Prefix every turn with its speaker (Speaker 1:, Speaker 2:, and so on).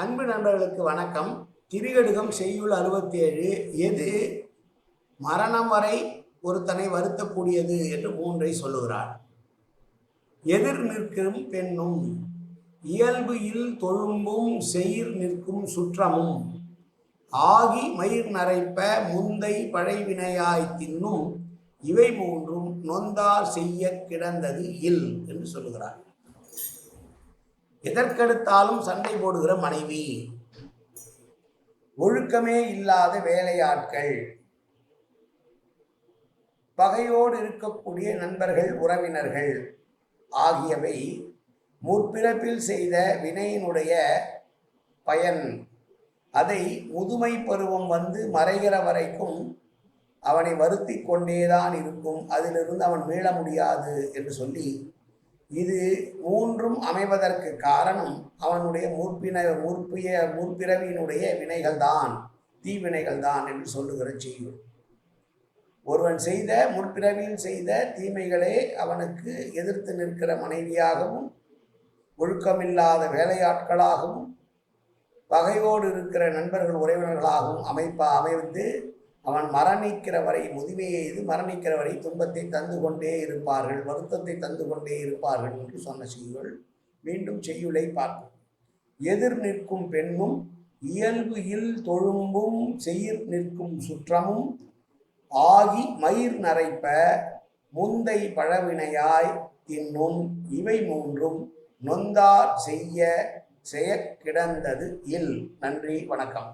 Speaker 1: அன்பு நண்பர்களுக்கு வணக்கம். திருகடுகம் செய்யுள் அறுபத்தி ஏழு எது? மரணம் வரை ஒருத்தனை வருத்தக்கூடியது என்று மூன்றை சொல்லுகிறார். எதிர் நிற்கும் பெண்ணும் இயல்பு இல் தொழும்பும் செயிர் நிற்கும் சுற்றமும் ஆகி மயிர் நரைப்ப முந்தை பழைவினையாய் தின்னும் இவை மூன்றும் நொந்தார் செய்ய கிடந்தது இல் என்று சொல்லுகிறார். எதற்கெடுத்தாலும் சண்டை போடுகிற மனைவி. ஒழுக்கமே இல்லாத வேலையாட்கள். பகையோடு இருக்கக்கூடிய நண்பர்கள் உறவினர்கள் ஆகியவை முற்பிறப்பில் செய்த வினையினுடைய பயன். அதை முதுமை பருவம் வந்து மறைகிற வரைக்கும் அவனை வருத்தி கொண்டேதான் இருக்கும். அதிலிருந்து அவன் மீள முடியாது என்று சொல்லி இது மூன்றும் அமைவதற்கு காரணம் அவனுடைய முற்பின முற்பிய முற்பிறவியினுடைய வினைகள்தான் தீவினைகள் தான் என்று சொல்லுகிற செய்யும் ஒருவன் செய்த முற்பிறவியில் செய்த தீமைகளே அவனுக்கு எதிர்த்து நிற்கிற மனைவியாகவும் ஒழுக்கமில்லாத வேலையாட்களாகவும் பகையோடு இருக்கிற நண்பர்கள் உறவினர்களாகவும் அமைப்பா அமைந்து அவன் மரணிக்கிற வரை முதுமையை எய்து மரணிக்கிற வரை துன்பத்தை தந்து கொண்டே இருப்பார்கள் வருத்தத்தை தந்து கொண்டே இருப்பார்கள் என்று சொன்ன செய்யுள். மீண்டும் செய்யுளை பார்ப்போம். எதிர் நிற்கும் பெண்ணும் இயல்பு இல் தொழும்பும் செயிர் நிற்கும் சுற்றமும் ஆகி மயிர் நரைப்ப முந்தை பழவினையாய் இன்னும் இவை மூன்றும் நொந்தார் செய்ய செய்ய கிடந்தது இல். நன்றி வணக்கம்.